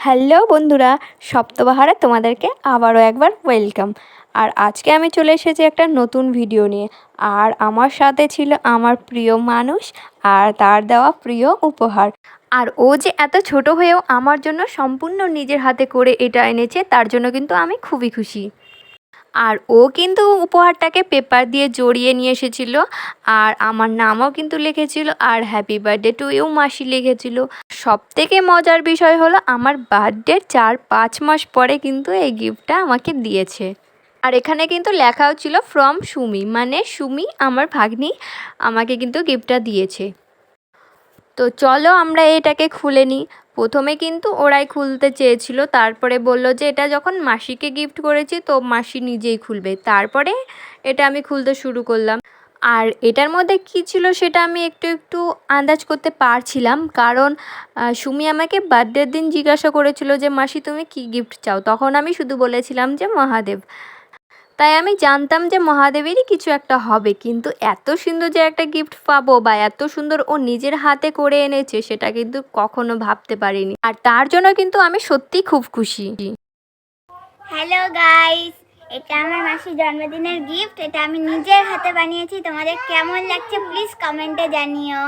Hello বন্ধুরা, সপ্তবাহারে তোমাদেরকে আবারও একবার ওয়েলকাম আর আজকে আমি চলে এসেছি একটা নতুন ভিডিও নিয়ে। আর আমার সাথে ছিল আমার প্রিয় মানুষ আর তার দেওয়া প্রিয় উপহার। আর ও যে এত ছোট হয়েও আমার জন্য সম্পূর্ণ নিজের হাতে করে এটা এনেছে, তার জন্য কিন্তু আমি খুবই খুশি। আর ও কিন্তু উপহারটাকে পেপার দিয়ে জড়িয়ে নিয়ে এসেছিল আর আমার নামও কিন্তু লিখেছিল আর হ্যাপি বার্থডে টু ইউ মাসি লিখেছিল। সব থেকে মজার বিষয় হলো আমার বার্থডের চার পাঁচ মাস পরে কিন্তু এই গিফটটা আমাকে দিয়েছে। আর এখানে কিন্তু লেখাও ছিল ফ্রম সুমি মানে সুমি, আমার ভাগ্নি, আমাকে কিন্তু গিফটটা দিয়েছে। তো চলো আমরা এটাকে খুলে নিই। প্রথমে কিন্তু ওরাই খুলতে চেয়েছিল, তারপরে বলল যে এটা যখন মাসিকে গিফট করেছি তো মাসি নিজেই খুলবে। তারপরে এটা আমি খুলতে শুরু করলাম। আর এটার মধ্যে কী ছিল সেটা আমি একটু একটু আন্দাজ করতে পারছিলাম। কারণ সুমি আমাকে বার্থডের দিন জিজ্ঞাসা করেছিল যে, মাসি তুমি কী গিফট চাও? তখন আমি শুধু বলেছিলাম যে, মহাদেব। তাই আমি জানতাম যে মহাদেবেরই কিছু একটা হবে, কিন্তু এত সুন্দর যে একটা গিফট পাবো বা এত সুন্দর ও নিজের হাতে করে এনেছে সেটা কিন্তু কখনো ভাবতে পারিনি। আর তার জন্য কিন্তু আমি সত্যিই খুব খুশি। হ্যালো গাইস এটা আমার মাসির জন্মদিনের গিফট এটা আমি নিজের হাতে বানিয়েছি। তোমাদের কেমন লাগছে প্লিজ কমেন্টে জানিও।